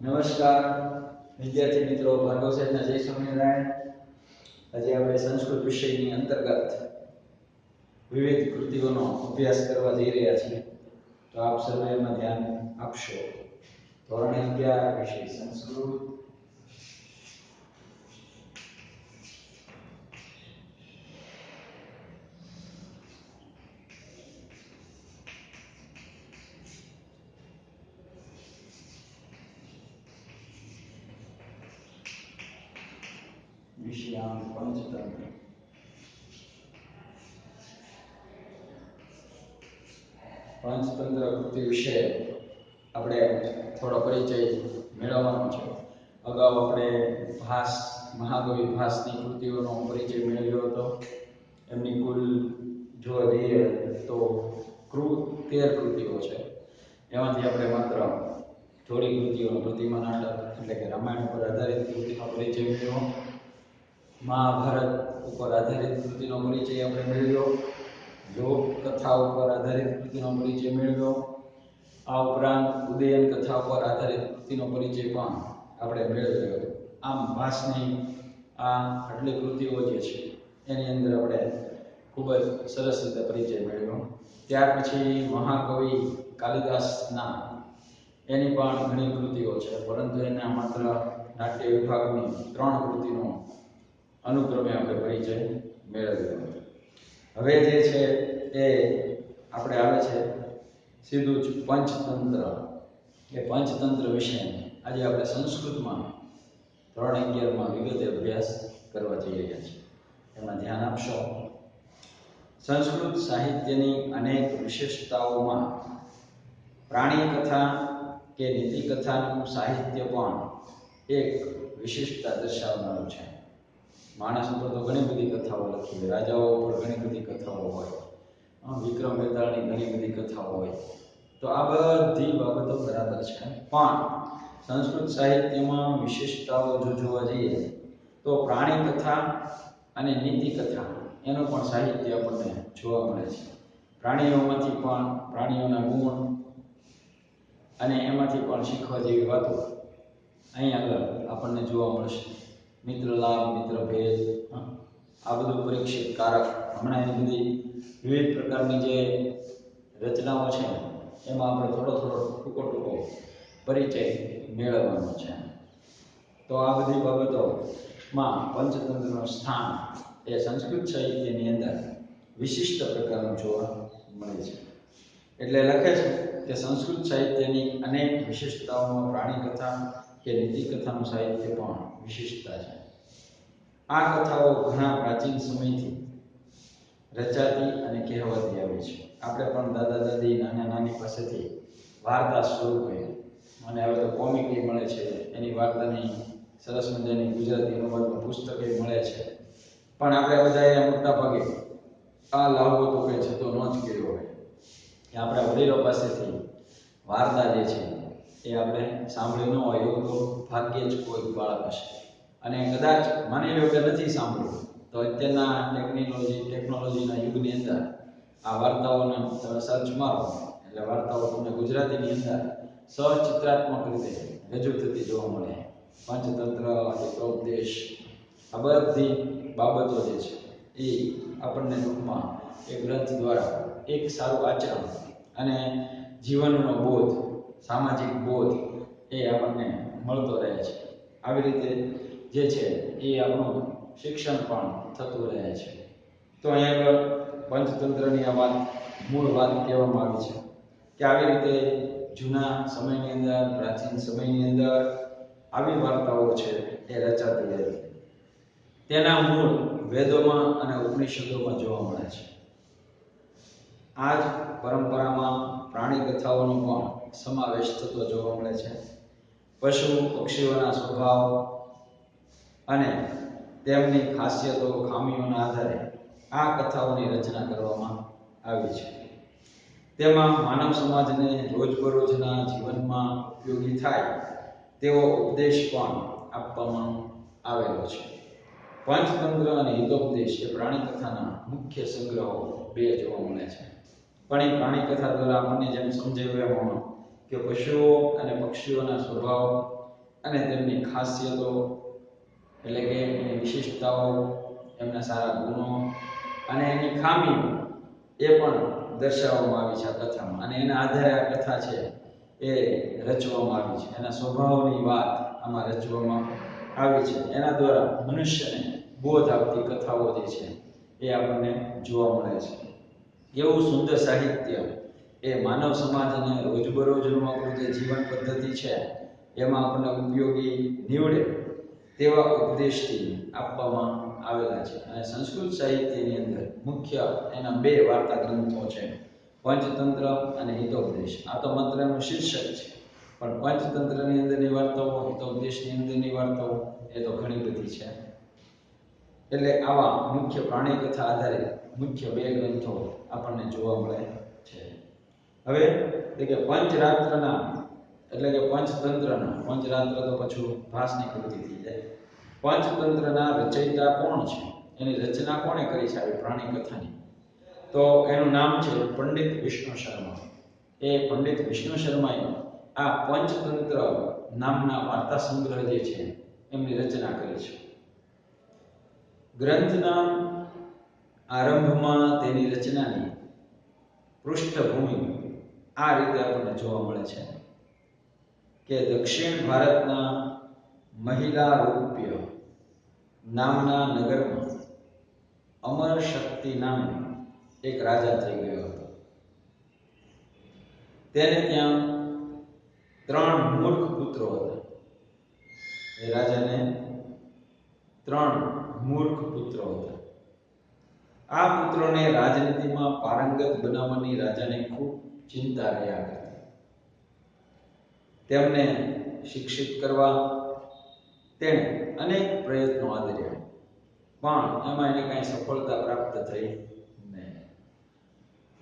નમસ્કાર, વિદ્યાર્થી મિત્રો ભાર્ગવ સાહેબના જય સ્વામિનારાયણ. આજે આપણે સંસ્કૃત વિષયની અંતર્ગત વિવિધ કૃતિઓનો અભ્યાસ કરવા જઈ રહ્યા છીએ. તો આપ સર્વે એમાં ધ્યાન આપશો. ધોરણ અગિયાર વિષય, સંસ્કૃત વિષયાંક પંચતંત્ર પંચતંત્ર કૃતિ વિશે આપણે થોડો પરિચય મેળવવાનો છે. અગાઉ આપણે ભાસ, મહાકવિ ભાસની કૃતિઓનો પરિચય મેળવ્યો હતો. એમની કુલ જોવા જઈએ તો કૃ, તેર કૃતિઓ છે. એમાંથી આપણે માત્ર થોડી કૃતિઓનો પ્રતિમા નાટક એટલે કે રામાયણ ઉપર આધારિત કૃતિનો પરિચય મેળવ્યો. મહાભારત ઉપર આધારિત કૃતિનો પરિચય આપણે મેળવ્યો. લોક કથા ઉપર આધારિત કૃતિનો પરિચય મેળવ્યો. આ ઉપરાંત ઉદયન કથા ઉપર આધારિત કૃતિનો પરિચય પણ આપણે મેળવ્યો આમ ભાસની આ આટલી કૃતિઓ જે છે, એની અંદર આપણે ખૂબ જ સરસ રીતે પરિચય મેળવ્યો. ત્યાર પછી મહાકવિ કાલિદાસના એની પણ ઘણી કૃતિઓ છે, પરંતુ એના માત્ર નાટ્ય વિભાગની ત્રણ કૃતિનો અનુક્રમે આપણે પરિચય મેળવ્યો. હવે જે છે એ આપણે આવે છે સીધું જ પંચતંત્ર. એ પંચતંત્ર વિશે આજે આપણે સંસ્કૃતમાં ધોરણ અગિયારમાં વિગતે અભ્યાસ કરવા જઈ રહ્યા છીએ. એમાં ધ્યાન આપશો. સંસ્કૃત સાહિત્યની અનેક વિશેષતાઓમાં પ્રાણી કથા કે નીતિ કથાનું સાહિત્ય પણ એક વિશિષ્ટતા દર્શાવનારું છે. માણસ ઉપર તો ઘણી બધી કથાઓ લખી રાજાઓ ઉપર ઘણી બધી કથાઓ હોય. વિક્રમ વેતાળની ઘણી બધી કથાઓ હોય. તો આ બધી બાબતો બરાબર છે. પણ સંસ્કૃત સાહિત્યમાં વિશેષતાઓ જો જોવા જઈએ, તો પ્રાણી કથા અને નીતિ કથા એનું પણ સાહિત્ય આપણને જોવા મળે છે. પ્રાણીઓમાંથી પણ પ્રાણીઓના ગુણ અને એમાંથી પણ શીખવા જેવી વાતો અહીં આગળ આપણને જોવા મળશે. મિત્ર લાભ, મિત્ર ભેદ? આ બધું પરીક્ષિત કારક. હમણાં એની બધી વિવિધ પ્રકારની જે રચનાઓ છે, એમાં આપણે થોડો થોડો ટૂંકો ટૂંકો પરિચય મેળવવાનો છે. તો આ બધી બાબતોમાં પંચતંત્રનું સ્થાન એ સંસ્કૃત સાહિત્યની અંદર વિશિષ્ટ પ્રકારનું જોવા મળે છે. એટલે લખે છે કે સંસ્કૃત સાહિત્યની અનેક વિશિષ્ટતાઓમાં પ્રાણી કથા કે નીતિ કથાનું સાહિત્ય પણ વિશિષ્ટતા છે. આ કથાઓ ઘણા પ્રાચીન સમયથી રચાતી અને કહેવાતી આવી છે. આપણે પણ દાદા દાદી નાના નાની પાસેથી વાર્તા સ્વરૂપે અને હવે તો કોમિકી મળે છે. એની વાર્તાની સરસ મજાની ગુજરાતી અનુવાદનું પુસ્તકે મળે છે. પણ આપણે બધાએ મોટા ભાગે આ લાભો તો કંઈ જતો ન જ કર્યો હોય. કે આપણા વડીલો પાસેથી વાર્તા જે છે એ આપણે સાંભળી ન હોય એવું તો ભાગ્યે જ કોઈ બાળક હશે. અને કદાચ માની લો કે નથી સાંભળ્યું. તો અત્યારના ટેકનોલોજી ટેકનોલોજીના યુગની અંદર આ વાર્તાઓને તમે સર્ચ મારો. એટલે વાર્તાઓ તમને ગુજરાતીની અંદર સચિત્રાત્મક રીતે રજૂ થતી જોવા મળે. પંચતંત્ર ઉપદેશ આ બધી બાબતો જે છે એ આપણને ટૂંકમાં એ ગ્રંથ દ્વારા એક સારું આચરણ અને જીવનનો બોધ, સામાજિક બોધ એ આપણને મળતો રહે છે. આવી રીતે જે છે એ આપણું શિક્ષણ પણ થતું રહે છે. તો અહીંયા આગળ પંચતંત્રની આ વાત, મૂળ વાત કહેવામાં આવી છે કે આવી રીતે જૂના સમયની અંદર, પ્રાચીન સમયની અંદર આવી વાર્તાઓ છે એ રચાતી હતી તેના મૂળ વેદોમાં અને ઉપનિષદોમાં જોવા મળે છે. આ જ પરંપરામાં પ્રાણી કથાઓનો પણ સમાવેશ થતો જોવા મળે છે. પશુ પક્ષીઓના સ્વભાવ અને તેમની ખાસિયતો ખામીઓના આધારે આ કથાઓની રચના કરવામાં આવી છે. તેમાં માનવ સમાજને રોજબરોજના જીવનમાં ઉપયોગી થાય તેવો ઉપદેશ પણ આપવામાં આવેલો છે. પંચતંત્ર અને હિતોપદેશ એ પ્રાણી કથાના મુખ્ય સંગ્રહો બે જોવા મળે છે. પણ એ પ્રાણી કથા દ્વારા આપણને જેમ સમજાવ્યું કે પશુઓ અને પક્ષીઓના સ્વભાવ અને તેમની ખાસિયતો એટલે કે એની વિશેષતાઓ, એમના સારા ગુણો અને એની ખામીઓ એ પણ દર્શાવવામાં આવી છે આ કથામાં. અને એના આધારે આ કથા છે એ રચવામાં આવી છે. એના સ્વભાવની વાત આમાં રચવામાં આવી છે. એના દ્વારા મનુષ્યને બોધ આપતી કથાઓ જે છે એ આપણને જોવા મળે છે. એવું સુંદર સાહિત્ય એ માનવ સમાજને રોજબરોજનું આપણું જે જીવન પદ્ધતિ છે, એમાં આપણને ઉપયોગી નીવડે. તેવા ઉપદેશથી આપવામાં આવેલા છે. અને સંસ્કૃત સાહિત્યની અંદર મુખ્ય એના બે વાર્તા ગ્રંથો છે. પંચતંત્ર અને હિતોપદેશ. આ તો માત્ર એનું શીર્ષક છે. પણ પંચતંત્રની અંદરની વાર્તાઓ, હિતોપદેશની અંદરની વાર્તાઓ, એ તો ઘણી બધી છે. એટલે આવા મુખ્ય પ્રાણી કથા આધારિત મુખ્ય બે ગ્રંથો આપણને જોવા મળે છે. હવે કે પંચરાત્રના એટલે કે પંચતંત્રના પંચરાત્ર તો પછી ભાસની કૃતિ થઈ જાય. પંચતંત્રના રચયિતા કોણ છે? એની રચના કોણે કરી છે આવી પ્રાણી કથાની? તો એનું નામ છે પંડિત વિષ્ણુ શર્મા. એ પંડિત વિષ્ણુ શર્માએ આ પંચતંત્ર નામના વાર્તા સંગ્રહ જે છે, એમની રચના કરી છે. ગ્રંથના આરંભમાં તેની રચનાની પૃષ્ઠભૂમિ આ રીતે આપણને જોવા મળે છે. કે દક્ષિણ ભારતના મહિલા રૂપ્ય નામના નગરમાં અમર શક્તિ નામે એક રાજા થઈ ગયો હતો. તેને ત્યાં ત્રણ મૂર્ખ પુત્રો હતા. એ રાજાને ત્રણ મૂર્ખ પુત્રો હતા. આ પુત્રોને રાજનીતિમાં પારંગત બનાવવાની રાજાને ખૂબ ચિંતા રહ્યા કરતી. તેમને શિક્ષિત કરવા તેણે અનેક પ્રયત્નો આદર્યા. પણ એમાં એને કાંઈ સફળતા પ્રાપ્ત થઈ નહીં.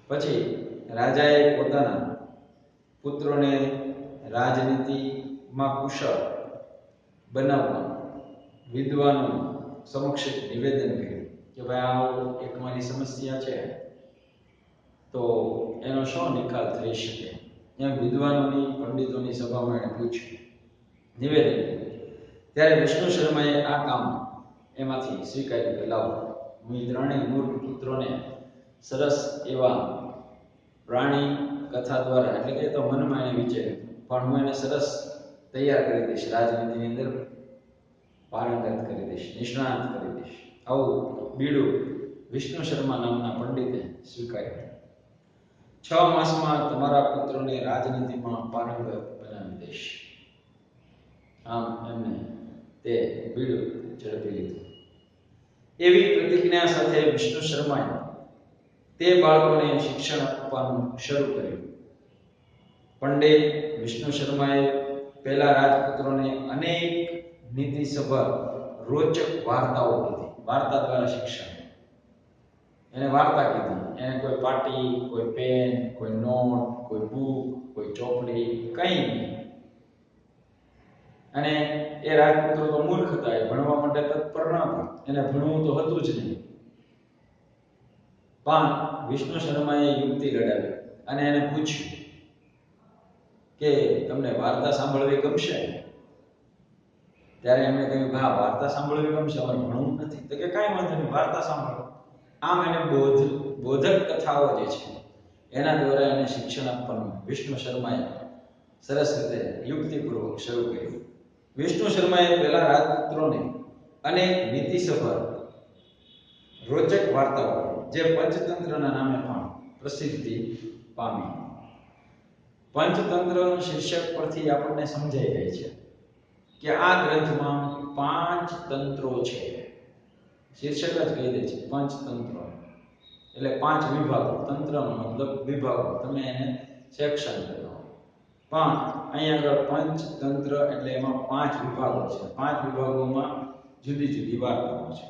પછી રાજાએ પોતાના પુત્રોને રાજનીતિમાં કુશળ બનાવવા વિદ્વાનો સમક્ષ નિવેદન કર્યું કે ભાઈ આવો એક મારી સમસ્યા છે. તો એનો શું નિકાલ થઈ શકે? એમ વિદ્વાનોની, પંડિતોની સભામાં એણે પૂછ્યું. નિવેદન. ત્યારે વિષ્ણુ શર્માએ આ કામ એમાંથી સ્વીકાર્યું કે, લાવો, હું ત્રણેય મૂર્ખ પુત્રોને સરસ એવા પ્રાણી કથા દ્વારા, એટલે કે તો મનમાં એને વિચાર્યું, પણ હું એને સરસ તૈયાર કરી દઈશ, રાજનીતિની અંદર પારંગત કરી દઈશ, નિષ્ણાત કરી દઈશ. આવું બીડું વિષ્ણુ શર્મા નામના પંડિતે સ્વીકાર્યું. છ માસમાં તમારા પુત્રોને રાજનીતિમાં પારંગત બનાવી દઈશ. આમ એમને તે બીડું ઝડપી લીધું. એવી પ્રતિજ્ઞા સાથે વિષ્ણુ શર્માએ તે બાળકોને શિક્ષણ આપવાનું શરૂ કર્યું. પંડિત વિષ્ણુ શર્માએ પહેલા રાજપુત્રોને અનેક નીતિસભર રોચક વાર્તાઓ કીધી. વાર્તા દ્વારા શિક્ષણ. એને વાર્તા કીધી. એને કોઈ પાટી, કોઈ પેન, કોઈ નોટ, કોઈ બુક, કોઈ ચોપડી, કંઈ નહીં. અને એ રાજપુત્રો તો મૂર્ખ હતા એ ભણવા માટે તત્પર ન હતા. એને ભણવું તો હતું જ નહીં. પણ વિષ્ણુ શર્માએ યુક્તિ લડાવી અને એને પૂછ્યું કે તમને વાર્તા સાંભળવી ગમશે? ત્યારે એમણે કહ્યું, હા, વાર્તા સાંભળવી ગમશે, અમારે ભણવું નથી. તો કે, કાંઈ વાંધો નહીં, વાર્તા સાંભળો. આમ એને બોધ, બોધક કથાઓ જે છે, એના દ્વારા એને શિક્ષણ આપવાનું વિષ્ણુ શર્માએ સરસ રીતે યુક્તિપૂર્વક શરૂ કર્યું. વિષ્ણુ શર્માએ પહેલા રાજપુત્રોને અનેક નીતિસભર રોચક વાર્તાઓ જે પંચતંત્રના નામે પણ પ્રસિદ્ધિ પામી. પંચતંત્ર શીર્ષક પરથી આપણને સમજાઈ જાય છે કે આ ગ્રંથમાં પાંચ તંત્રો છે. શીર્ષક જ કહી દે છે પંચતંત્ર એટલે પાંચ વિભાગો, તંત્રનો મતલબ વિભાગો. તમે એને સેક્શન કરો પણ અહીંયા આગળ પંચતંત્ર એટલે એમાં પાંચ વિભાગો છે. પાંચ વિભાગોમાં જુદી જુદી વાર્તાઓ છે.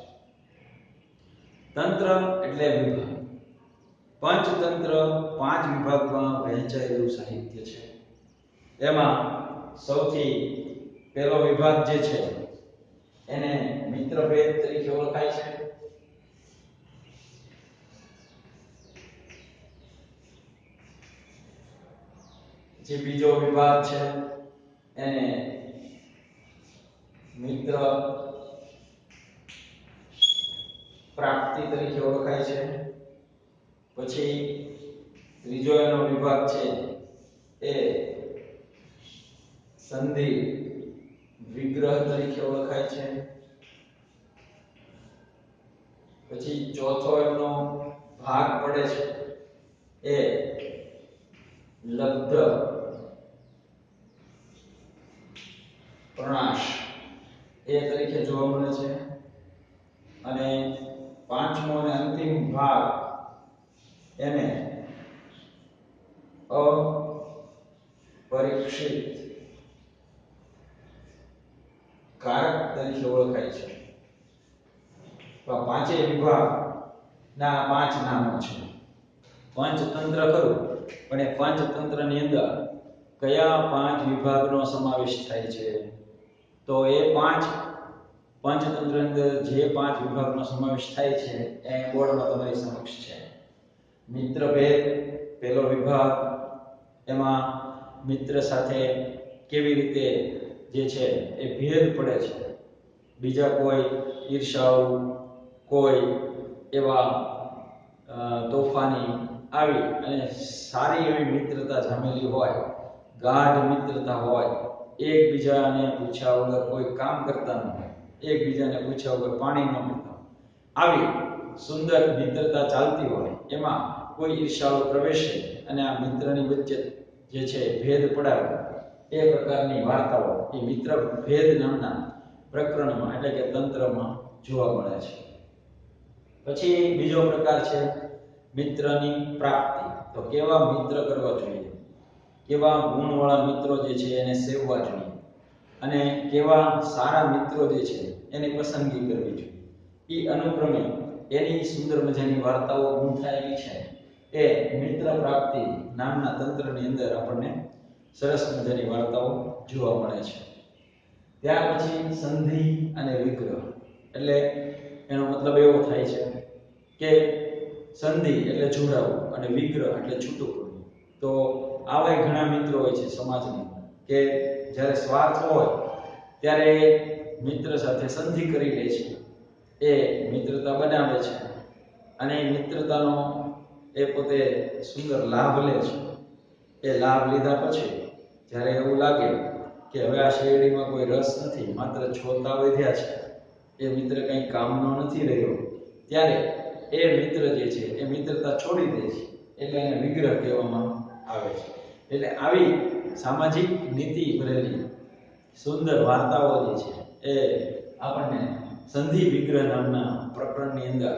તંત્ર એટલે વિભાગ. પંચતંત્ર પાંચ વિભાગમાં વહેંચાયેલું સાહિત્ય છે. એમાં સૌથી પહેલો વિભાગ જે છે એને મિત્રભેદ તરીકે ઓળખાય છે. જે બીજો વિભાગ છે, એને મિત્ર પ્રાપ્તિ તરીકે ઓળખાય છે. પછી ત્રીજો એનો વિભાગ છે, એ સંધિ. વિગ્રહ તરીકે ઓળખાય છે. પછી ચોથો એમનો ભાગ પડે છે. એ લબ્ધ પ્રણાશ એ તરીકે જોવા મળે છે. અને પાંચમો અને અંતિમ ભાગ એને અપરીક્ષિત કારક તરીકે ઓળખાય છે. તો આ પાંચેય વિભાગના પાંચ નામો છે. પંચતંત્ર ખરું, પણ એ પંચતંત્રની અંદર કયા પાંચ વિભાગનો સમાવેશ થાય છે? તો એ પાંચ પંચતંત્ર અંદર જે પાંચ વિભાગનો સમાવેશ થાય છે, એ બોર્ડમાં તમારી સમક્ષ છે. મિત્ર ભેદ પહેલો વિભાગ, એમાં મિત્ર સાથે કેવી રીતે જે છે એ ભેદ પડે છે. બીજા કોઈ ઈર્ષાઓ, કોઈ એવા તોફાની આવી અને સારી એવી મિત્રતા જામેલી હોય, ગાઢ મિત્રતા હોય, એકબીજાને પૂછ્યા વગર કોઈ કામ કરતા ન હોય, એકબીજાને પૂછ્યા વગર પાણી ન પીતા આવી સુંદર મિત્રતા ચાલતી હોય, એમાં કોઈ ઈર્ષાઓ પ્રવેશે અને આ મિત્રની વચ્ચે જે છે ભેદ પડાવે, એ પ્રકારની વાર્તાઓ, એ મિત્ર ભેદ નામના પ્રકરણમાં, એટલે કે તંત્રમાં જોવા મળે છે. પછી બીજો પ્રકાર છે મિત્રની પ્રાપ્તિ. તો કેવા મિત્ર કરવા જોઈએ? કેવા ગુણવાળા મિત્રો જે છે એને સેવવા જોઈએ? અને કેવા સારા મિત્રો જે છે એની પસંદગી કરવી જોઈએ? એ અનુક્રમે એની સુંદર મજાની વાર્તાઓ ગૂંથાયેલી છે. એ મિત્ર પ્રાપ્તિ નામના તંત્રની અંદર આપણને સરસ મજાની વાર્તાઓ જોવા મળે છે. ત્યાર પછી સંધિ અને વિગ્રહ. એટલે એનો મતલબ એવો થાય છે કે સંધિ એટલે જોડાવું અને વિગ્રહ એટલે છૂટું પડવું. તો આવા ઘણા મિત્રો હોય છે સમાજમાં કે જ્યારે સ્વાર્થ હોય ત્યારે એ મિત્ર સાથે સંધિ કરી લે છે. એ મિત્રતા બનાવે છે અને એ મિત્રતાનો એ પોતે સુંદર લાભ લે છે. એ લાભ લીધા પછી જ્યારે એવું લાગે કે હવે આ શેરડીમાં કોઈ રસ નથી, માત્ર છોતા વધ્યા છે. એ મિત્ર કંઈ કામનો નથી રહ્યો. ત્યારે એ મિત્ર જે છે, એ મિત્રતા છોડી દે છે, એટલે એને વિગ્રહ કહેવામાં આવે છે. એટલે આવી સામાજિક નીતિ ભરેલી સુંદર વાર્તાઓ જે છે, એ આપણને સંધિ વિગ્રહ નામના પ્રકરણની અંદર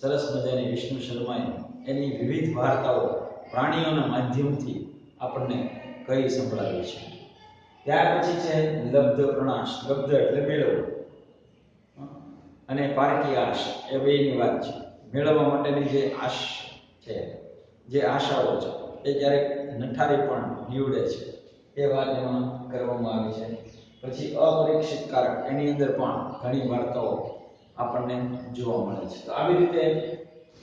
સરસ મજાની વિષ્ણુ શર્માએ એની વિવિધ વાર્તાઓ પ્રાણીઓના માધ્યમથી આપણને કહી સંભળાવી છે. ત્યાર પછી છે લબ્ધ પ્રણાશ. લબ્ધ એટલે મેળવવું. અને પારકી આશ, એ બેની વાત છે. મેળવવા માટેની જે આશ છે, જે આશાઓ છે, એ ક્યારેક નઠારી પણ નીવડે છે. એ વાત એમાં કરવામાં આવી છે. પછી અપરીક્ષિત કારક, એની અંદર પણ ઘણી વાર્તાઓ આપણને જોવા મળે છે. તો આવી રીતે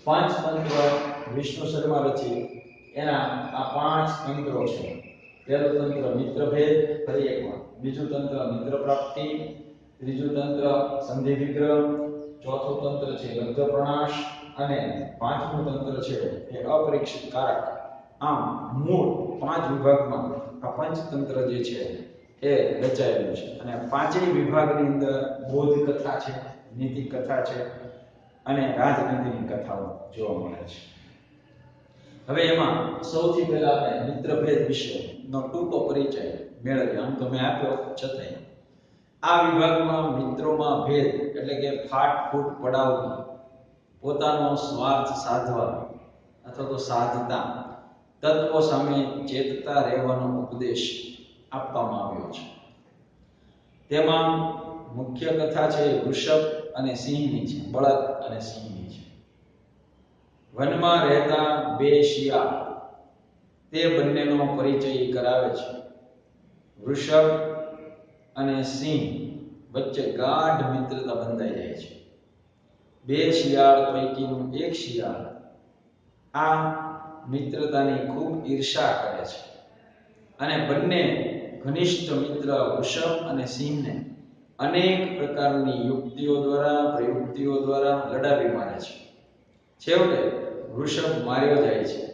પાંચ તંત્ર વિષ્ણુ શર્મા રચી, એના આ પાંચ તંત્રો છે. પહેલું તંત્ર મિત્રભેદ ફરી એકવાર બીજું તંત્ર મિત્ર પ્રાપ્તિ, ત્રીજું તંત્ર સંધિ વિગ્રહ, ચોથું તંત્ર છે લબ્ધ પ્રણાશ અને પાંચમું તંત્ર છે એ અપરીક્ષિત કારક. આમ મૂળ પાંચ વિભાગમાં આ પંચતંત્ર જે છે એ રચાયેલું છે. અને પાંચેય વિભાગની અંદર બોધ કથા છે નીતિ કથા છે અને રાજનીતિની કથાઓ જોવા મળે છે. હવે એમાં સૌથી પહેલા આપણે મિત્રભેદ વિશેનો ટૂંકો પરિચય મેળવીએ. આમ તો આપ્યો છતાંય. આ વિભાગમાં મિત્રોમાં ભેદ એટલે કે ફાટ, ફૂટ પડાવવી પોતાનો સ્વાર્થ સાધવા અથવા તો સાધતા તત્વો સામે ચેતતા રહેવાનો ઉપદેશ આપવામાં આવ્યો છે. તેમાં મુખ્ય કથા છે વૃષભ અને સિંહની છે, બળદ અને સિંહની છે. વનમાં રહેતા બે શિયાળ તે બંનેનો પરિચય કરાવે છે. વૃષભ અને સિંહ વચ્ચે ગાઢ મિત્રતા બંધાઈ જાય છે. બે શિયાળ પૈકીનું એક શિયાળ આ મિત્રતાની ખૂબ ઈર્ષા કરે છે અને બંને ઘનિષ્ઠ મિત્ર વૃષભ અને સિંહને અનેક પ્રકારની યુક્તિઓ દ્વારા, પ્રયુક્તિઓ દ્વારા લડાવી મારે છે. છેવટે વૃષભ માર્યો જાય છે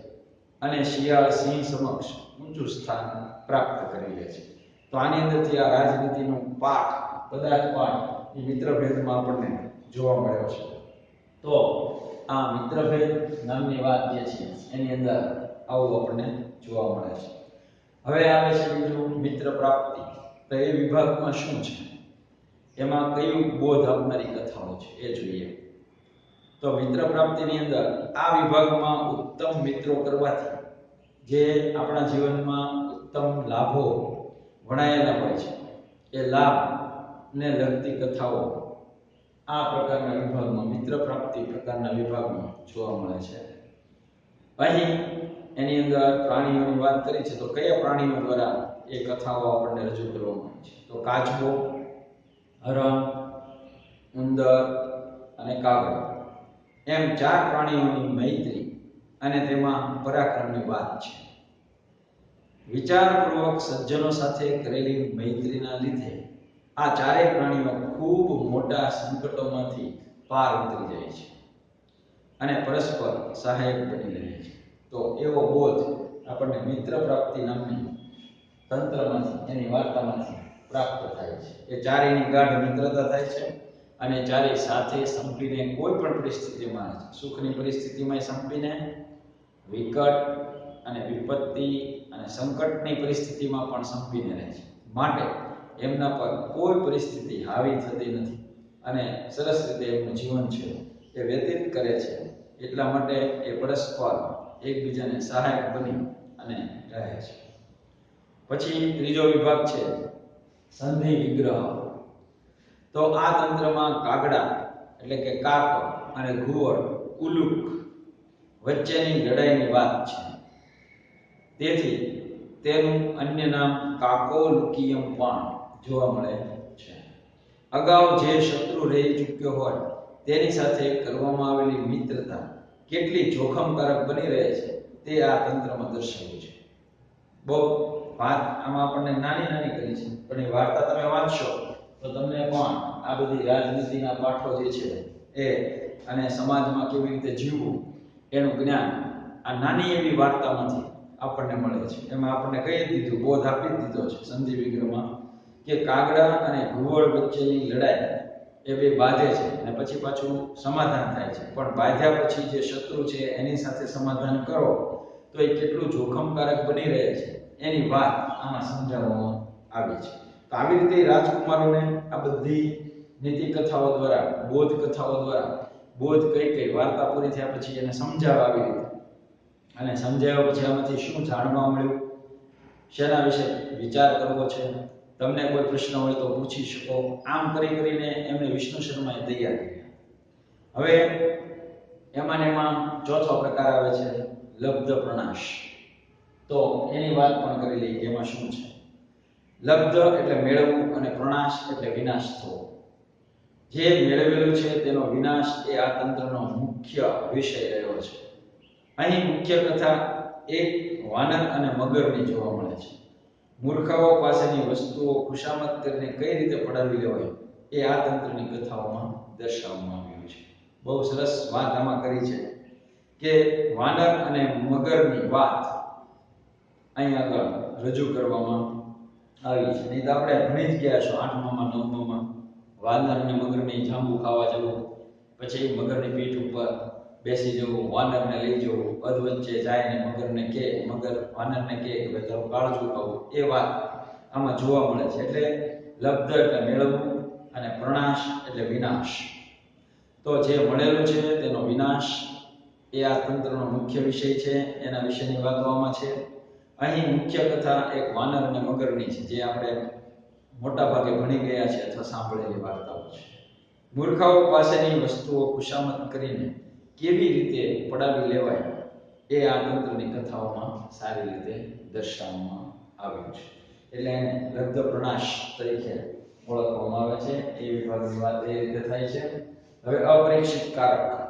અને શિયાળ સિંહ સમક્ષ ઊંચું સ્થાન પ્રાપ્ત કરી લે છે. તો આની અંદરથી આ રાજનીતિનો પાઠ પદાર્થ પાઠ એ મિત્રભેદમાં આપણને જોવા મળ્યો છે. તો આ મિત્રભેદ નામની વાત જે છે, એની અંદર આવું આપણને જોવા મળે છે. હવે આવે છે બીજું મિત્ર પ્રાપ્તિ. તો એ વિભાગમાં શું છે? એમાં કયું બોધ આપનારી કથાઓ છે એ જોઈએ. તો મિત્ર પ્રાપ્તિની અંદર આ વિભાગમાં ઉત્તમ મિત્રો કરવાથી જે આપણા જીવનમાં ઉત્તમ લાભો વણાયેલા હોય છે, એ લાભ ને લગતી કથાઓ આ પ્રકારના વિભાગમાં મિત્ર પ્રાપ્તિ પ્રકારના વિભાગમાં જોવા મળે છે. અહીં એની અંદર પ્રાણીઓની વાત કરી છે, તો કયા પ્રાણીઓ દ્વારા એ કથાઓ આપણને રજૂ કરવામાં આવી છે? તો કાચબો, હરણ, ઉંદર અને કાગળ એમ ચાર પ્રાણીઓની મૈત્રી અને તેમાં પરાક્રમની વાત છે. વિચારપૂર્વક સજ્જનો સાથે કરેલી મૈત્રીના લીધે આ ચારેય પ્રાણીઓ ખૂબ મોટા સંકટોમાંથી પાર ઉતરી જાય છે અને પરસ્પર સહાયક બની રહે છે. તો એવો બોધ આપણને મિત્ર પ્રાપ્તિ નામની તંત્રમાંથી, એની વાર્તામાંથી પ્રાપ્ત થાય છે. એ ચારેયની ગાઢ મિત્રતા થાય છે. અને જ્યારે સાથે સંપીને કોઈ પણ પરિસ્થિતિમાં સુખની પરિસ્થિતિમાં સંપીને વિકટ અને વિપત્તિ અને સંકટની પરિસ્થિતિમાં પણ સંપીને રહે છે. માટે એમના પર કોઈ પરિસ્થિતિ હાવી થતી નથી. અને સરસ રીતે એમનું જીવન છે એ વ્યતીત કરે છે. એટલા માટે એ પરસ્પર એકબીજાને સહાયક બની અને રહે છે. પછી ત્રીજો વિભાગ છે સંધિ વિગ્રહ. તો આ તંત્રમાં કાગડા એટલે કે કાક અને ઘુવડ ઉલુક વચ્ચેની લડાઈની વાત છે. તેથી તેનું અન્ય નામ કાકોલુકિયમ પણ જોવા મળે છે. અગાઉ જે શત્રુ રહી ચૂક્યો હોય, તેની સાથે કરવામાં આવેલી મિત્રતા કેટલી જોખમકારક બની રહે છે, તે આ તંત્રમાં દર્શાવ્યું છે. બહુ વાત આમાં આપણને નાની નાની કરી છે, પણ એ વાર્તા તમે વાંચશો. તો તમને પણ આ બધી રાજનીતિના પાઠો જે છે એ અને સમાજમાં કેવી રીતે જીવવું એનું જ્ઞાન આ નાની એવી વાર્તામાંથી આપણને મળે છે. એમાં આપણને કહી દીધું, બોધ આપી દીધો છે સંધિ વિગ્રહમાં કે કાગડા અને ઘુવડ વચ્ચેની લડાઈ એ બે બાધે છે અને પછી પાછું સમાધાન થાય છે. પણ બાધ્યા પછી જે શત્રુ છે એની સાથે સમાધાન કરો તો એ કેટલું જોખમકારક બની રહે છે એની વાત આમાં સમજાવવામાં આવી છે. આવી રીતે રાજકુમારોને આ બધી નીતિ કથાઓ દ્વારા, બોધ કથાઓ દ્વારા, બોધ કઈ કઈ વાર્તા પૂરી થયા પછી એને સમજાવવા આવી રીતે. અને સમજાવ્યા પછી આમાંથી શું જાણવા મળ્યું? શેના વિશે વિચાર કરવો છે? તમને કોઈ પ્રશ્ન હોય તો પૂછી શકો. આમ કરી કરીને એમને વિષ્ણુ શર્માએ તૈયાર કર્યા. હવે એમાં એમાં ચોથો પ્રકાર આવે છે, લબ્ધ પ્રણાશ તો એની વાત પણ કરી લઈએ એમાં શું છે? લબ્ધ એટલે મેળવવું અને પ્રણાશ એટલે વિનાશ થવો. જે મેળવેલું છે તેનો વિનાશ એ આ તંત્રનો મુખ્ય વિષય રહ્યો છે. અહીં મુખ્ય કથા એક વાનર અને મગરની જોવા મળે છે. મૂર્ખાઓ પાસેની વસ્તુઓ ખુશામત કરીને કઈ રીતે પડાવી લેવાય એ આ તંત્રની કથાઓમાં દર્શાવવામાં આવ્યું છે. બહુ સરસ વાત આમાં કરી છે કે વાનર અને મગરની વાત અહીં આગળ રજૂ કરવામાં આવી છે. નહીં તો આપણે ભણી જ ગયા છો. આઠમામાં, નવમામાં. વાનર અને મગરની જાંબુ ખાવા જવું, પછી મગરની પીઠ ઉપર બેસી જવું વાનરને લઈ જવું અધ વચ્ચે જાય ને મગરને કે, મગર વાનરને કે કે ભાઈ તારું કાળજું ખાવું. એ વાત આમાં જોવા મળે છે. એટલે લબ્ધ એટલે મેળવવું અને પ્રણાશ એટલે વિનાશ. તો જે મળેલું છે તેનો વિનાશ એ આ તંત્રનો મુખ્ય વિષય છે. એના વિશેની વાતો આમાં છે. અહીં મુખ્ય કથા એક વાનર અને મગરની છે, જે આપણે મોટા ભાગે ભણી ગયા છે અથવા સાંભળેલી વાર્તાઓ છે. મૂર્ખાઓ પાસેની વસ્તુઓ ખુશામત કરીને કેવી રીતે પડાવી લેવાય એ આ તંત્રની કથાઓમાં સારી રીતે દર્શાવવામાં આવ્યું છે. એટલે એને લબ્ધ પ્રણાશ તરીકે ઓળખવામાં આવે છે. એ વિભાગની વાત એ રીતે થાય છે. હવે અપરીક્ષિત કારક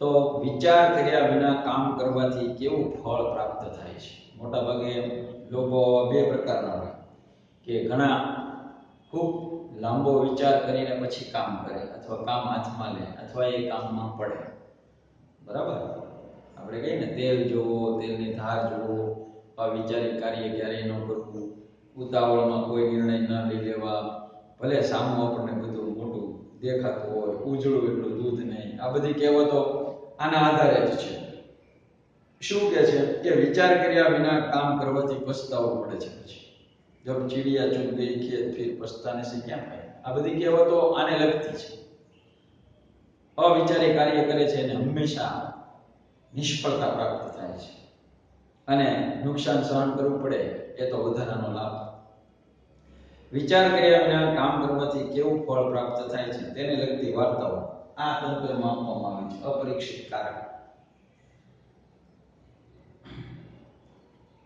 તો વિચાર કર્યા વિના કામ કરવાથી કેવું ફળ પ્રાપ્ત થાય છે? મોટા ભાગે લોકો બે પ્રકારના હોય. કે ઘણા ખૂબ લાંબો વિચાર કરીને પછી કામ કરે અથવા કામ હાથમાં લે અથવા એ કામમાં પડે. બરાબર? આપણે કહીએ ને, તેલ જોવો, તેલની ધાર જોવો વિચારી કાર્ય ક્યારેય ન કરવું. ઉતાવળમાં કોઈ નિર્ણય ન લઈ લેવા. ભલે સામું આપણને બધું મોટું દેખાતું હોય, ઉજળું એટલું દૂધ નહીં. આ બધી કહેવતો આના આધારે જ છે. શું કે છે? કે વિચાર કર્યા વિના કામ કરવાથી પસ્તાવો પડે છે પછી. જબ ચીડિયા ચૂક ગઈ ખેત ફિર પસ્તાને સે ક્યાં થાય? આ બધી કહેવતો આને લગતી છે. અવિચારી કાર્ય કરે છે અને હંમેશા નિષ્ફળતા પ્રાપ્ત થાય છે. અને નુકસાન સહન કરવું પડે એ તો વધારાનો લાભ. વિચાર કર્યા વિના કામ કરવાથી કેવું ફળ પ્રાપ્ત થાય છે તેને લગતી વાર્તાઓ આ તંત્રમાં આપવામાં આવી છે, અપરીક્ષિત કારણ.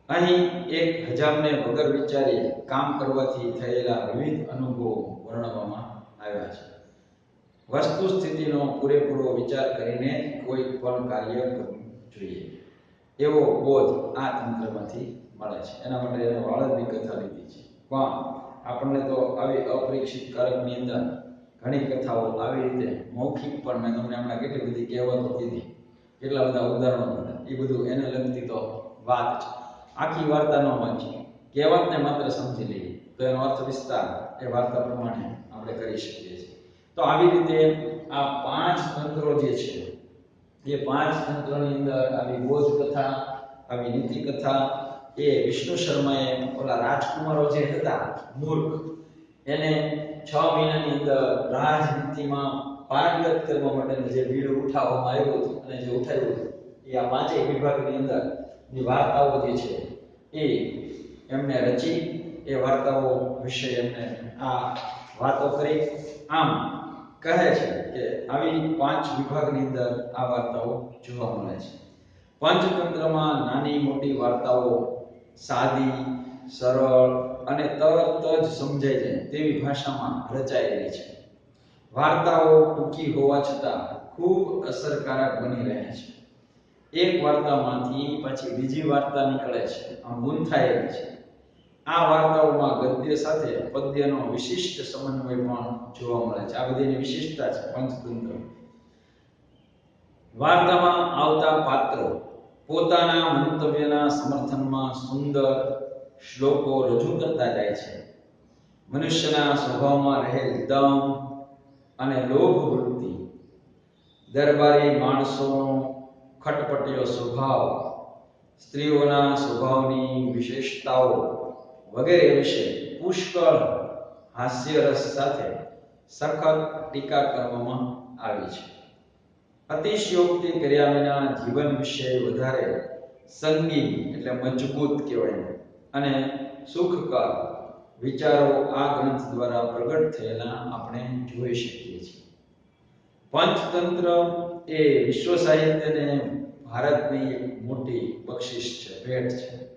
અહીં એક હજામને વગર વિચારી કામ કરવાથી થયેલા વિવિધ અનુભવો વર્ણવવામાં આવ્યા છે. વસ્તુ સ્થિતિનો પૂરેપૂરો વિચાર કરીને કોઈ પણ કાર્ય કરવું જોઈએ. એવો બોધ આ તંત્રમાંથી મળે છે. એના માટે એને વાળદની કથા લીધી છે. પણ આપણને તો આવી અપરીક્ષિત કારકની અંદર ઘણી કથાઓ આવી રીતે, મૌખિક પણ મેં તમને હમણાં કેટલી બધી કહેવતો કીધી. કેટલા બધા ઉદાહરણો બધા એ બધું એને લગતી તો વાત છે. આખી વાર્તા ન વાંચી. કહેવતને માત્ર સમજી લઈએ. તો એનો અર્થ વિસ્તાર એ વાર્તા પ્રમાણે આપણે કરી શકીએ છીએ. તો આવી રીતે આ પાંચ તંત્રો જે છે, એ પાંચ તંત્રોની અંદર આવી બોધ કથા, આવી નીતિ કથા, એ વિષ્ણુ શર્માએ ઓલા રાજકુમારો જે હતા, મૂર્ખ, એને છ મહિનાની અંદર રાજનીતિમાં પારંગત કરવા માટેનું જે બીડું ઉઠાવવામાં આવ્યું હતું અને જે ઉઠાવ્યું હતું, એ આ પાંચેય વિભાગની અંદરની વાર્તાઓ જે છે, એ એમને રચી, એ વાર્તાઓ વિશે એમને આ વાતો કરી. આમ કહે છે કે આવી પાંચ વિભાગની અંદર આ વાર્તાઓ જોવા મળે છે. પંચતંત્રમાં નાની મોટી વાર્તાઓ, સાદી, સરળ અને તરત જ સમજાઈ જાય. તેવી ભાષામાં રચાયેલી છે. વાર્તાઓ ટૂંકી હોવા છતાં ખૂબ અસરકારક બની રહે છે. એક વાર્તામાંથી પછી બીજી વાર્તા નીકળે છે. આમ ગૂંથાયેલી છે. આ વાર્તાઓમાં ગદ્ય સાથે પદ્યનો વિશિષ્ટ સમન્વય પણ જોવા મળે છે. આ બધીની વિશિષ્ટતા છે પંચતંત્ર વાર્તામાં આવતા પાત્રો પોતાના મંતવ્યના સમર્થનમાં સુંદર શ્લોકો રજૂ કરતા જાય છે. મનુષ્યના સ્વભાવમાં રહેલ દમ અને લોભ વૃત્તિ, દરબારી માણસોનો ખટપટીયો સ્વભાવ, સ્ત્રીઓના સ્વભાવની વિશેષતાઓ વગેરે વિશે પુષ્કળ હાસ્યરસ સાથે સખત ટીકા કરવામાં આવી છે. અતિશયોક્તિ કર્યા વિના જીવન વિશે વધારે સંગીન એટલે મજબૂત કહેવાય અને સુખકર વિચારો આ ગ્રંથ દ્વારા પ્રગટ થયેલા આપણે જોઈ શકીએ છીએ. પંચતંત્ર એ વિશ્વ સાહિત્યને ભારતની એક મોટી બક્ષિસ છે, ભેટ છે.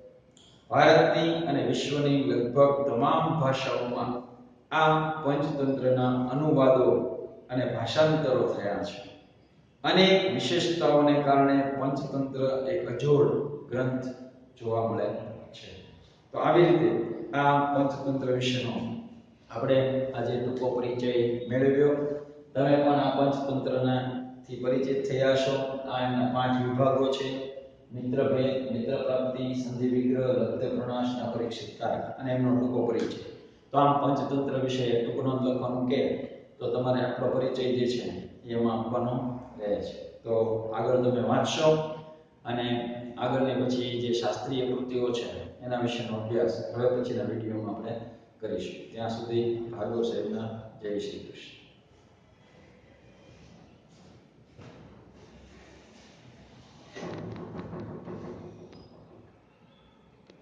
ભારતની અને વિશ્વની લગભગ તમામ ભાષાઓમાં આ પંચતંત્રના અનુવાદો અને ભાષાંતરો થયા છે. અનેક વિશેષતાઓને કારણે પંચતંત્ર એક અજોડ ગ્રંથ જોવા મળે છે. તો આવી રીતે આ પંચતંત્ર વિશેનો આપણે આજે ટૂંકો પરિચય મેળવ્યો. તમે પણ આ પંચતંત્રના થી પરિચિત થયા છો આ એમના પાંચ વિભાગો છે. મિત્ર ભેદ મિત્ર પ્રાપ્તિ સંધિ વિગ્રહ લબ્ધ પ્રણાશના પરીક્ષિત કારક અને એમનો ટૂંકો પરિચય. તો આમ પંચતંત્ર વિશે ટૂંક નોંધ લખવાનું કે તો તમારે આપણો પરિચય જે છે એમાં આપવાનો રહે છે. તો આગળ તમે વાંચશો અને આગળની પછી જે શાસ્ત્રીય કૃતિઓ છે એના વિશેનો અભ્યાસ હવે પછીના વિડીયોમાં આપણે કરીશું. ત્યાં સુધી ભાર્ગવ સાહેબના. જય શ્રી કૃષ્ણ.